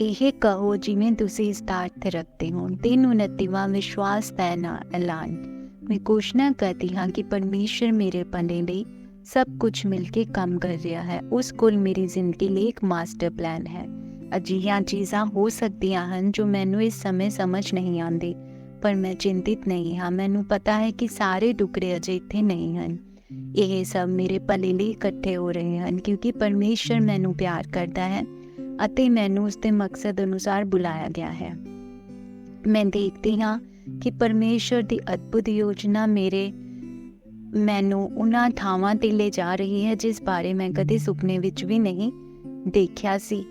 ਇਹ ਕਹੋ ਜਿਵੇਂ ਤੁਸੀਂ ਸਟਾਰਟ ਤੇ ਰੱਖਦੇ ਹੋ 329ਵਾਂ ਵਿਸ਼ਵਾਸ ਦਾ ਨਾ, ਐਲਾਨ। ਮੈਂ ਘੋਸ਼ਣਾ ਕਰਦੀ ਹਾਂ ਕਿ ਪਰਮੇਸ਼ਰ ਮੇਰੇ ਭਲੇ ਲਈ ਸਭ ਕੁਝ ਮਿਲ ਕੇ ਕੰਮ ਕਰ ਰਿਹਾ ਹੈ। ਉਸ ਕੋਲ ਮੇਰੀ ਜ਼ਿੰਦਗੀ ਲਈ ਇੱਕ ਮਾਸਟਰ ਪਲਾਨ ਹੈ। ਅਜਿਹੀਆਂ ਚੀਜ਼ਾਂ ਹੋ ਸਕਦੀਆਂ ਹਨ ਜੋ ਮੈਨੂੰ ਇਸ ਸਮੇਂ ਸਮਝ ਨਹੀਂ ਆਉਂਦੀ, ਪਰ ਮੈਂ ਚਿੰਤਿਤ ਨਹੀਂ ਹਾਂ। ਮੈਨੂੰ ਪਤਾ ਹੈ ਕਿ ਸਾਰੇ ਟੁਕੜੇ ਅਜੇ ਇੱਥੇ ਨਹੀਂ ਹਨ। ਇਹ ਸਭ ਮੇਰੇ ਭਲੇ ਲਈ ਇਕੱਠੇ ਹੋ ਰਹੇ ਹਨ ਕਿਉਂਕਿ ਪਰਮੇਸ਼ਰ ਮੈਨੂੰ ਪਿਆਰ ਕਰਦਾ ਹੈ। ਅਤੇ ਮੈਨੂੰ ਉਸ ਦੇ ਮਕਸਦ ਅਨੁਸਾਰ ਬੁਲਾਇਆ ਗਿਆ ਹੈ। ਮੈਂ ਦੇਖਦੀ ਹਾਂ ਕਿ ਪਰਮੇਸ਼ਰ ਦੀ ਅਦਭੁਤ ਯੋਜਨਾ ਮੇਰੇ, ਮੈਨੂੰ ਉਹਨਾਂ ਥਾਵਾਂ ਤੇ ਲੈ ਜਾ ਰਹੀ ਹੈ ਜਿਸ ਬਾਰੇ ਮੈਂ ਕਦੇ ਸੁਪਨੇ ਵਿੱਚ ਵੀ ਨਹੀਂ ਦੇਖਿਆ ਸੀ।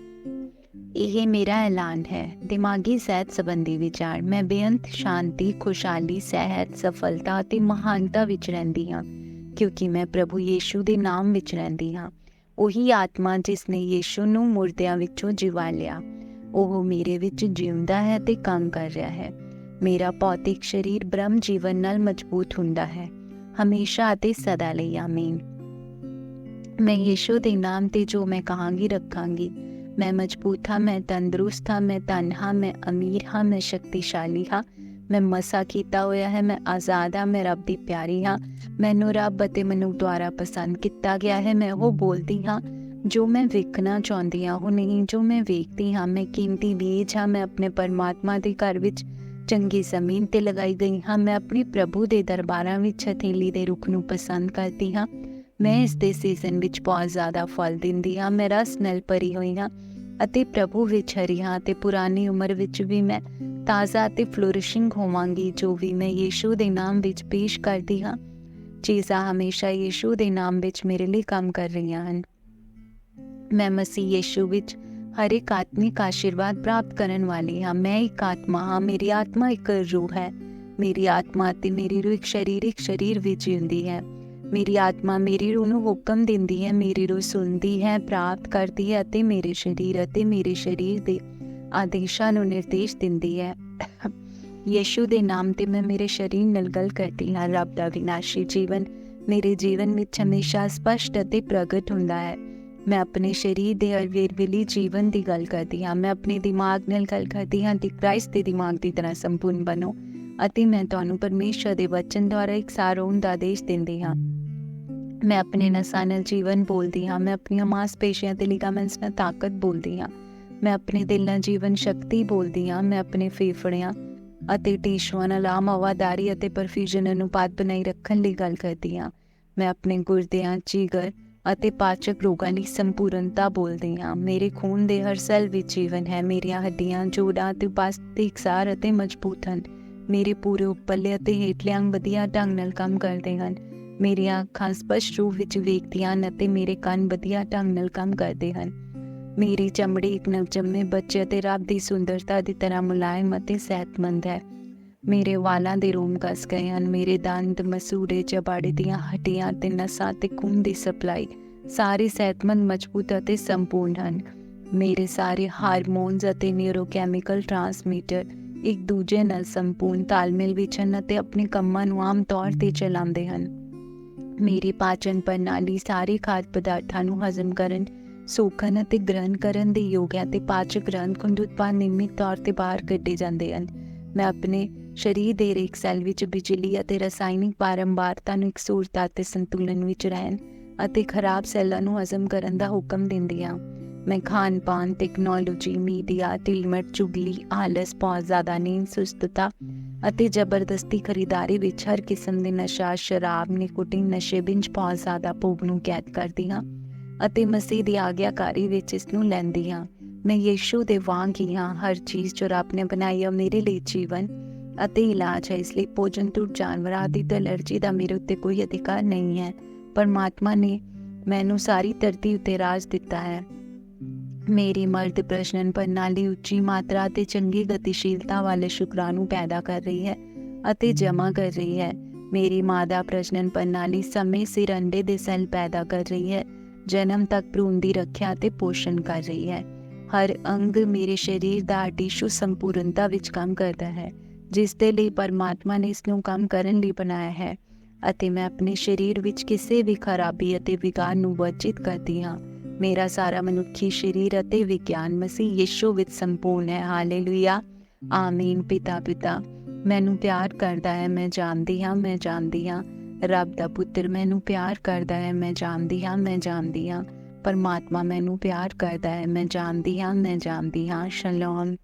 ਇਹ ਮੇਰਾ ਐਲਾਨ ਹੈ। ਦਿਮਾਗੀ ਸਿਹਤ ਸੰਬੰਧੀ ਵਿਚਾਰ। ਮੈਂ ਬੇਅੰਤ, ਸ਼ਾਂਤੀ, ਖੁਸ਼ਹਾਲੀ, ਸਿਹਤ, ਸਫਲਤਾ ਅਤੇ ਮਹਾਨਤਾ ਵਿੱਚ ਰਹਿੰਦੀ ਹਾਂ, ਕਿਉਂਕਿ ਮੈਂ ਪ੍ਰਭੂ ਯੀਸ਼ੂ ਦੇ ਨਾਮ ਵਿੱਚ ਰਹਿੰਦੀ ਹਾਂ। ਉਹੀ ਆਤਮਾ ਜਿਸ ਨੇ ਯੀਸ਼ੂ ਨੂੰ ਮੁਰਦਿਆਂ ਵਿੱਚੋਂ ਜਿਵਾ ਲਿਆ। ਉਹ ਮੇਰੇ ਵਿੱਚ ਜਿਉਂਦਾ ਹੈ ਤੇ ਕੰਮ ਕਰ ਰਿਹਾ ਹੈ। ਮੇਰਾ ਭੌਤਿਕ ਸਰੀਰ ਬ੍ਰਹਮ ਜੀਵਨ ਨਾਲ ਮਜ਼ਬੂਤ ਹੁੰਦਾ ਹੈ। ਹਮੇਸ਼ਾ ਅਤੇ ਸਦਾ ਲਈ, ਆਮੀਨ। ਮੈਂ ਯੀਸ਼ੂ ਦੇ ਨਾਮ ਤੇ ਜੋ ਮੈਂ ਕਹਾਂਗੀ, ਰੱਖਾਂਗੀ। ਮੈਂ ਮਜ਼ਬੂਤ ਹਾਂ, ਮੈਂ ਤੰਦਰੁਸਤ ਹਾਂ, ਮੈਂ ਧਨ ਹਾਂ, ਮੈਂ ਅਮੀਰ ਹਾਂ, ਮੈਂ ਸ਼ਕਤੀਸ਼ਾਲੀ ਹਾਂ। ਮੈਂ ਮਸਾ ਕੀਤਾ ਹੋਇਆ ਹੈ, ਮੈਂ ਆਜ਼ਾਦ ਹਾਂ, ਮੈਂ ਰੱਬ ਦੀ ਪਿਆਰੀ ਹਾਂ। ਮੈਨੂੰ ਰੱਬ ਅਤੇ ਮਨੁੱਖ ਦੁਆਰਾ ਪਸੰਦ ਕੀਤਾ ਗਿਆ ਹੈ, ਮੈਂ ਉਹ ਬੋਲਦੀ ਹਾਂ ਜੋ ਮੈਂ ਵੇਖਣਾ ਚਾਹੁੰਦੀ ਹਾਂ, ਉਹ ਨਹੀਂ ਜੋ ਮੈਂ ਵੇਖਦੀ ਹਾਂ। ਮੈਂ ਕੀਮਤੀ ਬੀਜ ਹਾਂ, ਮੈਂ ਆਪਣੇ ਪਰਮਾਤਮਾ ਦੇ ਘਰ ਵਿੱਚ ਚੰਗੀ ਜ਼ਮੀਨ ਤੇ ਲਗਾਈ ਗਈ ਹਾਂ। ਮੈਂ ਆਪਣੇ ਪ੍ਰਭੂ ਦੇ ਦਰਬਾਰਾਂ ਵਿੱਚ ਹਥੇਲੀ ਦੇ ਰੁੱਖ ਨੂੰ ਪਸੰਦ ਕਰਦੀ ਹਾਂ। ਮੈਂ ਇਸ ਦੇ ਸੀਜ਼ਨ ਵਿੱਚ ਬਹੁਤ ਜ਼ਿਆਦਾ ਫਲ ਦਿੰਦੀ ਹਾਂ। ਮੈਂ ਰਸ ਨਾਲ ਭਰੀ ਹੋਈ ਹਾਂ ਅਤੇ ਪ੍ਰਭੂ ਵਿੱਚ ਹਰੀ ਹਾਂ ਤੇ ਪੁਰਾਣੀ ਉਮਰ ਵਿੱਚ ਵੀ ਮੈਂ ਤਾਜ਼ਾ ਤੇ ਫਲੋਰਿਸ਼ਿੰਗ ਹੋਵਾਂਗੀ, ਜੋ ਵੀ ਮੈਂ ਯੀਸ਼ੂ ਦੇ ਨਾਮ ਵਿੱਚ ਪੇਸ਼ ਕਰਦੀ ਹਾਂ। ਚੀਜ਼ਾਂ ਹਮੇਸ਼ਾ ਯੀਸ਼ੂ ਦੇ ਨਾਮ ਵਿੱਚ ਮੇਰੇ ਲਈ ਕੰਮ ਕਰ ਰਹੀਆਂ ਹਨ। ਮੈਂ ਮਸੀਹ ਯੀਸ਼ੂ ਵਿੱਚ ਹਰ ਇੱਕ ਆਤਮਿਕ ਆਸ਼ੀਰਵਾਦ ਪ੍ਰਾਪਤ ਕਰਨ ਵਾਲੀ ਹਾਂ। ਮੈਂ ਇੱਕ ਆਤਮਾ ਹਾਂ, ਮੇਰੀ ਆਤਮਾ ਇੱਕ ਰੂਹ ਹੈ। ਮੇਰੀ ਆਤਮਾ ਤੇ ਮੇਰੀ ਰੂਹ ਇੱਕ ਸਰੀਰਿਕ ਸਰੀਰ ਵਿੱਚ ਜਿਉਂਦੀ ਹੈ। ਮੇਰੀ ਆਤਮਾ ਮੇਰੀ ਰੂਹ ਨੂੰ ਹੁਕਮ ਦਿੰਦੀ ਹੈ, ਮੇਰੀ ਰੂਹ ਸੁਣਦੀ ਹੈ, ਪ੍ਰਾਪਤ ਕਰਦੀ ਹੈ ਅਤੇ ਮੇਰੇ ਸਰੀਰ ਅਤੇ ਮੇਰੇ ਸਰੀਰ ਦੇ ਆਦੇਸ਼ਾਂ ਨੂੰ ਨਿਰਦੇਸ਼ ਦਿੰਦੀ ਹੈ। ਯੀਸ਼ੂ ਦੇ ਨਾਮ ਤੇ ਮੈਂ ਮੇਰੇ ਸਰੀਰ ਨਾਲ ਗੱਲ ਕਰਦੀ ਹਾਂ। ਰੱਬ ਦਾ ਵਿਨਾਸ਼ੀ ਜੀਵਨ ਮੇਰੇ ਜੀਵਨ ਵਿੱਚ ਹਮੇਸ਼ਾ ਸਪਸ਼ਟ ਅਤੇ ਪ੍ਰਗਟ ਹੁੰਦਾ ਹੈ। ਮੈਂ ਆਪਣੇ ਸਰੀਰ ਦੇ ਅਵੇਰਵਿਲੀ ਜੀਵਨ ਦੀ ਗੱਲ ਕਰਦੀ ਹਾਂ। ਮੈਂ ਆਪਣੇ ਦਿਮਾਗ ਨਾਲ ਗੱਲ ਕਰਦੀ ਹਾਂ ਕਿ ਕ੍ਰਾਈਸਟ ਦੇ ਦਿਮਾਗ ਦੀ ਤਰ੍ਹਾਂ ਸੰਪੂਰਨ ਬਣੋ ਅਤੇ ਮੈਂ ਤੁਹਾਨੂੰ ਪਰਮੇਸ਼ਰ ਦੇ ਵਚਨ ਦੁਆਰਾ ਇੱਕ ਸਾਰੋਂ ਦਾ ਆਦੇਸ਼ ਦਿੰਦੀ ਹਾਂ। ਮੈਂ ਆਪਣੇ ਨਸਾਂ ਨਾਲ ਜੀਵਨ ਬੋਲਦੀ ਹਾਂ। ਮੈਂ ਆਪਣੀਆਂ ਮਾਸਪੇਸ਼ੀਆਂ ਤੇ ਲਿਗਾਮੈਂਟਸ ਨਾਲ ਤਾਕਤ ਬੋਲਦੀ ਹਾਂ। ਮੈਂ ਆਪਣੇ ਦਿਲ ਨਾਲ ਜੀਵਨ ਸ਼ਕਤੀ ਬੋਲਦੀ ਹਾਂ, ਮੈਂ ਆਪਣੇ ਫੇਫੜਿਆਂ ਅਤੇ ਟਿਸ਼ੂਆਂ ਨਾਲ ਆਮ ਹਵਾਦਾਰੀ ਅਤੇ ਪਰਫਿਊਜ਼ਨ ਅਨੁਪਾਤ ਬਣਾਈ ਰੱਖਣ ਲਈ ਗੱਲ ਕਰਦੀ ਹਾਂ। ਮੈਂ ਆਪਣੇ ਗੁਰਦਿਆਂ ਜਿਗਰ ਅਤੇ ਪਾਚਕ ਰੋਗਾਂ ਲਈ ਸੰਪੂਰਨਤਾ ਬੋਲਦੀ ਹਾਂ। ਮੇਰੇ ਖੂਨ ਦੇ ਹਰ ਸੈੱਲ ਵਿੱਚ ਜੀਵਨ ਹੈ। ਮੇਰੀਆਂ ਹੱਡੀਆਂ, ਜੋੜਾਂ ਤੇ ਪਸਤ ਇਕਸਾਰ ਅਤੇ ਮਜ਼ਬੂਤ ਹਨ। ਮੇਰੇ ਪੂਰੇ ਉੱਪਰਲੇ ਅਤੇ ਹੇਠਲੇ ਅੰਗ ਵਧੀਆ ਢੰਗ ਨਾਲ ਕੰਮ ਕਰਦੇ ਹਨ। ਮੇਰੀਆਂ ਅੱਖਾਂ ਸਪਸ਼ਟ ਰੂਪ ਵਿੱਚ ਵੇਖਦੀਆਂ ਹਨ ਅਤੇ ਮੇਰੇ ਕੰਨ ਵਧੀਆ ਢੰਗ ਨਾਲ ਕੰਮ ਕਰਦੇ ਹਨ। ਮੇਰੀ ਚਮੜੀ ਇੱਕ ਨਵਜੰਮੇ ਬੱਚੇ ਅਤੇ ਰੱਬ ਦੀ ਸੁੰਦਰਤਾ ਦੀ ਤਰ੍ਹਾਂ ਮੁਲਾਇਮ ਅਤੇ ਸਿਹਤਮੰਦ ਹੈ। ਮੇਰੇ ਵਾਲਾਂ ਦੇ ਰੋਮ ਕੱਸ ਗਏ ਹਨ, ਮੇਰੇ ਦੰਦ ਮਸੂੜੇ ਜਬਾੜੇ ਦੀਆਂ ਹੱਡੀਆਂ ਤੇ ਨਸਾਂ ਤੇ ਖੂਨ ਦੀ ਸਪਲਾਈ ਸਾਰੇ ਸਿਹਤਮੰਦ, ਮਜ਼ਬੂਤ ਅਤੇ ਸੰਪੂਰਨ ਹਨ। ਮੇਰੇ ਸਾਰੇ ਹਾਰਮੋਨਸ ਅਤੇ ਨਿਊਰੋਕੈਮੀਕਲ ਟਰਾਂਸਮੀਟਰ ਇੱਕ ਦੂਜੇ ਨਾਲ ਸੰਪੂਰਨ ਤਾਲਮੇਲ ਵਿੱਚ ਹਨ ਅਤੇ ਆਪਣੇ ਕੰਮਾਂ ਨੂੰ ਆਮ ਤੌਰ ਤੇ ਚਲਾਉਂਦੇ ਹਨ। ਮੇਰੀ ਪਾਚਨ ਪ੍ਰਣਾਲੀ, ਸਾਰੇ ਖਾਦ ਪਦਾਰਥਾਂ ਨੂੰ ਹਜ਼ਮ ਕਰਨ ਸੋਖਣ ਅਤੇ ਗ੍ਰਹਿਣ ਕਰਨ ਦੇ ਯੋਗ ਹੈ ਤੇ ਪਾਚਕ ਗ੍ਰੰਥ ਕੁੰਡ ਉਤਪਾਦ ਨਿਯਮਿਤ ਤੌਰ ਤੇ ਬਾਹਰ ਕੱਢੇ ਜਾਂਦੇ ਹਨ। ਮੈਂ ਆਪਣੇ ਸਰੀਰ ਦੇ ਹਰੇਕ ਸੈੱਲ ਵਿੱਚ ਬਿਜਲੀ ਅਤੇ ਰਸਾਇਣਿਕ ਬਾਰੰਬਾਰਤਾ ਨੂੰ ਇਕਸੁਰਤਾ ਅਤੇ ਸੰਤੁਲਨ ਵਿੱਚ ਰਹਿਣ ਅਤੇ ਖਰਾਬ ਸੈੱਲਾਂ ਨੂੰ ਹਜ਼ਮ ਕਰਨ ਦਾ ਹੁਕਮ ਦਿੰਦੀ ਹਾਂ। ਮੈਂ ਖਾਣ ਪਾਨ ਟੈਕਨੋਲੋਜੀ ਮੀਡੀਆ ਤਿਲਮਟ ਚੁਗਲੀ, ਆਲਸ, ਬਹੁਤ ਜ਼ਿਆਦਾ ਨੀਂਦ, ਸੁਸਤਤਾ ਅਤੇ ਜ਼ਬਰਦਸਤੀ ਖਰੀਦਾਰੀ ਵਿੱਚ ਹਰ ਕਿਸਮ ਦੇ ਨਸ਼ਾ, ਸ਼ਰਾਬ, ਨਿਕੋਟਿਨ, ਨਸ਼ੇ ਬਿੰਜ ਬਹੁਤ ਜ਼ਿਆਦਾ ਭੋਗ ਨੂੰ ਕੈਦ ਕਰਦੀ ਹਾਂ। ਅਤੇ ਮਸੀਹ ਦੀ ਆਗਿਆਕਾਰੀ ਵਿੱਚ ਇਸ ਨੂੰ ਲੈਂਦੀ ਹਾਂ ਮੈਂ ਯੀਸ਼ੂ ਦੇ ਵਾਂਗ ਹੀ ਹਾਂ, ਹਰ ਚੀਜ਼ ਜੋ ਰੱਬ ਨੇ ਬਣਾਈ ਹੈ ਮੇਰੇ ਲਈ ਜੀਵਨ ਅਤੇ ਇਲਾਜ ਹੈ। ਇਸ ਲਈ ਭੋਜਨ ਤੋਂ ਜਾਨਵਰਾਂ ਦੀ ਤੇ ਅਲਰਜੀ ਦਾ ਮੇਰੇ ਉੱਤੇ ਕੋਈ ਅਧਿਕਾਰ ਨਹੀਂ ਹੈ। ਪਰਮਾਤਮਾ ਨੇ ਮੈਨੂੰ ਸਾਰੀ ਧਰਤੀ ਉੱਤੇ ਰਾਜ ਦਿੱਤਾ ਹੈ। ਮੇਰੀ ਮਰਦ ਪ੍ਰਸ਼ਨਨ ਪ੍ਰਣਾਲੀ ਉੱਚੀ ਮਾਤਰਾ ਤੇ ਚੰਗੀ ਗਤੀਸ਼ੀਲਤਾ ਵਾਲੇ ਸ਼ੁਕਰਾਣੂ ਪੈਦਾ ਕਰ ਰਹੀ ਹੈ ਅਤੇ ਜਮ੍ਹਾਂ ਕਰ ਰਹੀ ਹੈ। ਮੇਰੀ ਮਾਦਾ ਪ੍ਰਸ਼ਨਨ ਪ੍ਰਣਾਲੀ ਸਮੇਂ ਸਿਰ ਅੰਡੇ ਦੇ ਸੈੱਲ ਪੈਦਾ ਕਰ ਰਹੀ ਹੈ ਜਨਮ ਤੱਕ ਭਰੂਣ ਦੀ ਰੱਖਿਆ ਅਤੇ ਪੋਸ਼ਣ ਕਰ ਰਹੀ ਹੈ। ਹਰ ਅੰਗ ਮੇਰੇ ਸਰੀਰ ਦਾ ਟਿਸ਼ੂ ਸੰਪੂਰਨਤਾ ਵਿੱਚ ਕੰਮ ਕਰਦਾ ਹੈ, ਜਿਸ ਦੇ ਲਈ ਪਰਮਾਤਮਾ ਨੇ ਇਸ ਨੂੰ ਕੰਮ ਕਰਨ ਲਈ ਬਣਾਇਆ ਹੈ ਅਤੇ ਮੈਂ ਆਪਣੇ ਸਰੀਰ ਵਿੱਚ ਕਿਸੇ ਵੀ ਖਰਾਬੀ ਅਤੇ ਵਿਕਾਰ ਨੂੰ ਵਰਜਿਤ ਕਰਦੀ ਹਾਂ। ਮੇਰਾ ਸਾਰਾ ਮਨੁੱਖੀ ਸਰੀਰ ਅਤੇ ਵਿਗਿਆਨ ਮਸੀਹ ਯਿਸੂ ਵਿੱਚ ਸੰਪੂਰਨ ਹੈ। ਹਾਲੇਲੂਇਆ। ਆਮੀਨ। ਪਿਤਾ ਪਿਤਾ ਮੈਨੂੰ ਪਿਆਰ ਕਰਦਾ ਹੈ। ਮੈਂ ਜਾਣਦੀ ਹਾਂ, ਮੈਂ ਜਾਣਦੀ ਹਾਂ। ਰੱਬ ਦਾ ਪੁੱਤਰ ਮੈਨੂੰ ਪਿਆਰ ਕਰਦਾ ਹੈ, ਮੈਂ ਜਾਣਦੀ ਹਾਂ, ਮੈਂ ਜਾਣਦੀ ਹਾਂ। ਪਰਮਾਤਮਾ ਮੈਨੂੰ ਪਿਆਰ ਕਰਦਾ ਹੈ, ਮੈਂ ਜਾਣਦੀ ਹਾਂ, ਮੈਂ ਜਾਣਦੀ ਹਾਂ। ਸ਼ਲੋਮ।